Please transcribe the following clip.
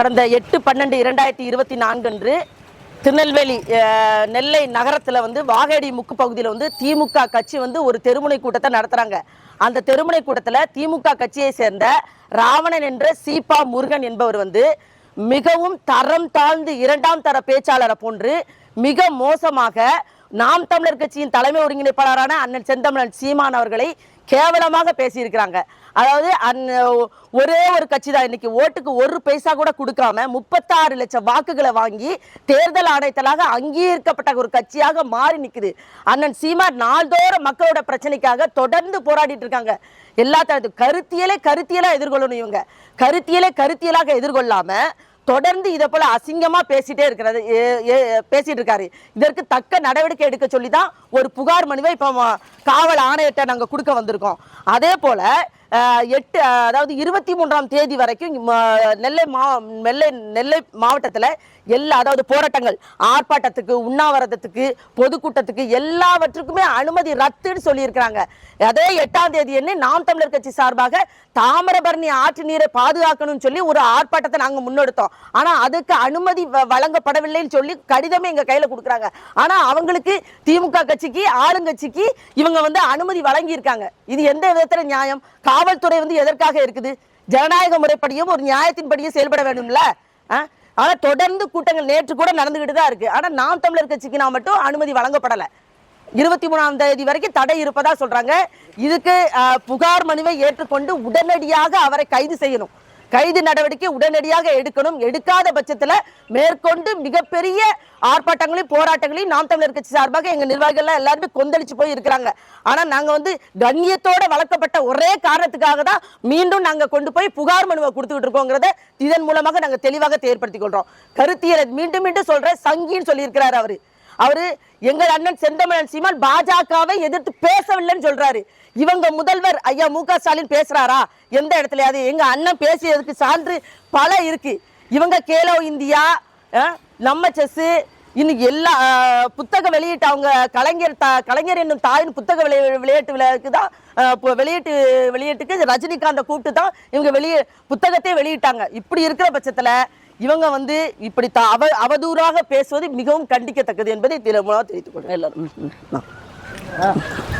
கடந்த எட்டு பன்னெண்டு இரண்டாயிரத்தி இருபத்தி நான்கு அன்று திருநெல்வேலி நெல்லை நகரத்தில் வந்து வாகேடி முக்கு பகுதியில் வந்து திமுக கட்சி வந்து ஒரு தெருமுனை கூட்டத்தை நடத்துகிறாங்க அந்த தெருமுனை கூட்டத்தில் திமுக கட்சியை சேர்ந்த ராவணன் என்ற சீபா முருகன் என்பவர் வந்து மிகவும் தரம் தாழ்ந்து இரண்டாம் தர பேச்சாளரை போன்று மிக மோசமாக நாம் தமிழர் கட்சியின் தலைமை ஒருங்கிணைப்பாளரான அண்ணன் செந்தமிழன் சீமான் அவர்களை கேவலமாக பேசியிருக்கிறாங்க. அதாவது அந்- ஒரே ஒரு கட்சி தான் இன்னைக்கு ஓட்டுக்கு ஒரு பைசா கூட கொடுக்காம முப்பத்தாறு லட்சம் வாக்குகளை வாங்கி தேர்தல் ஆணையத்தலாக அங்கீகரிக்கப்பட்ட ஒரு கட்சியாக மாறி நிற்குது அண்ணன் சீமா நாள்தோறும் மக்களோட பிரச்சனைக்காக தொடர்ந்து போராடிட்டு இருக்காங்க. எல்லா தரத்து கருத்தியலே கருத்தியலாக எதிர்கொள்ளணும் இவங்க. கருத்தியலே கருத்தியலாக எதிர்கொள்ளாம தொடர்ந்து இதை போல அசிங்கமா பேசிட்டே இருக்கிறது ஏ- பேசிட்டு இருக்காரு. இதற்கு தக்க நடவடிக்கை எடுக்க சொல்லி தான் ஒரு புகார் மனுவை இப்போ காவல் ஆணையத்தை நாங்க கொடுக்க வந்திருக்கோம். அதே போல எட்டு அதாவது இருபத்தி மூன்றாம் தேதி வரைக்கும் நெல்லை மா நெல்லை நெல்லை மாவட்டத்தில் எல்லா அதாவது போராட்டங்கள் ஆர்ப்பாட்டத்துக்கு உண்ணாவிரதத்துக்கு பொதுக்கூட்டத்துக்கு எல்லாவற்றுக்குமே அனுமதி ரத்துன்னு சொல்லியிருக்கிறாங்க. அதே எட்டாம் தேதி என்ன நாம் தமிழர் கட்சி சார்பாக தாமிரபரணி ஆற்று நீரை பாதுகாக்கணும்னு சொல்லி ஒரு ஆர்ப்பாட்டத்தை நாங்க முன்னெடுத்தோம். ஆனா அதுக்கு அனுமதி வ- வழங்கப்படவில்லைன்னு சொல்லி கடிதமே எங்க கையில கொடுக்குறாங்க. ஆனா அவங்களுக்கு திமுக கட்சிக்கு ஆளுங்கட்சிக்கு இவங்க வந்து அனுமதி வழங்கி இருக்காங்க இது எந்த விதத்தில் நியாயம்? காவல்துறை வந்து எதற்காக இருக்குது? ஜனநாயக முறைப்படியும் ஒரு நியாயத்தின்படியும் செயல்பட வேண்டும்ல ஆனா தொடர்ந்து கூட்டங்கள் நேற்று கூட நடந்துகிட்டு தான் இருக்கு. ஆனா நாம் தமிழர் கட்சிக்கு நான் மட்டும் அனுமதி வழங்கப்படலை. இருபத்தி மூணாம் தேதி வரைக்கும் தடை இருப்பதா சொல்றாங்க. இதுக்கு புகார் மனுவை ஏற்றுக்கொண்டு உடனடியாக அவரை கைது செய்யணும். கைது நடவடிக்கை உடனடியாக எடுக்கணும். எடுக்காத பட்சத்துல மேற்கொண்டு மிகப்பெரிய ஆர்ப்பாட்டங்களையும் போராட்டங்களையும் நாம் தமிழர் கட்சி சார்பாக எங்க நிர்வாகிகள் எல்லாருமே கொந்தளிச்சு போய் இருக்கிறாங்க ஆனா நாங்க வந்து கண்ணியத்தோட வளர்க்கப்பட்ட ஒரே காரணத்துக்காக தான் மீண்டும் நாங்க கொண்டு போய் புகார் மனுவை கொடுத்துக்கிட்டு இருக்கோங்கிறத இதன் மூலமாக நாங்க தெளிவாக ஏற்படுத்திக் கொள்றோம். கருத்தியலை மீண்டும் மீண்டும் சொல்ற சங்கின்னு சொல்லியிருக்கிறார் அவர். அவரு எங்கள் அண்ணன் செந்தமிழன் சீமான் பாஜகவை எதிர்த்து பேசவில்லைன்னு சொல்றாரு. இவங்க முதல்வர் ஐயா மு க ஸ்டாலின் பேசுறாரா? எந்த இடத்துலயாவது எங்க அண்ணன் பேசியதுக்கு சான்று பல இருக்கு. இவங்க கேலோ இந்தியா நம்ம செஸ் இன்னைக்கு எல்லா புத்தகம் புத்தக வெளியீட்டு அவங்க கலைஞர் தா கலைஞர் என்னும் தாயின் புத்தக விளை விளையாட்டு விழாவுக்கு தான் இப்போ வெளியீட்டு வெளியீட்டுக்கு ரஜினிகாந்தை கூப்பிட்டு தான் இவங்க வெளியே புத்தகத்தையே வெளியிட்டாங்க. இப்படி இருக்கிற பட்சத்தில் இவங்க வந்து இப்படி த- அவ அவதூறாக பேசுவது மிகவும் கண்டிக்கத்தக்கது என்பதை திரு மூலம் தெரிவித்துக் கொள்கிறேன். எல்லாரும்.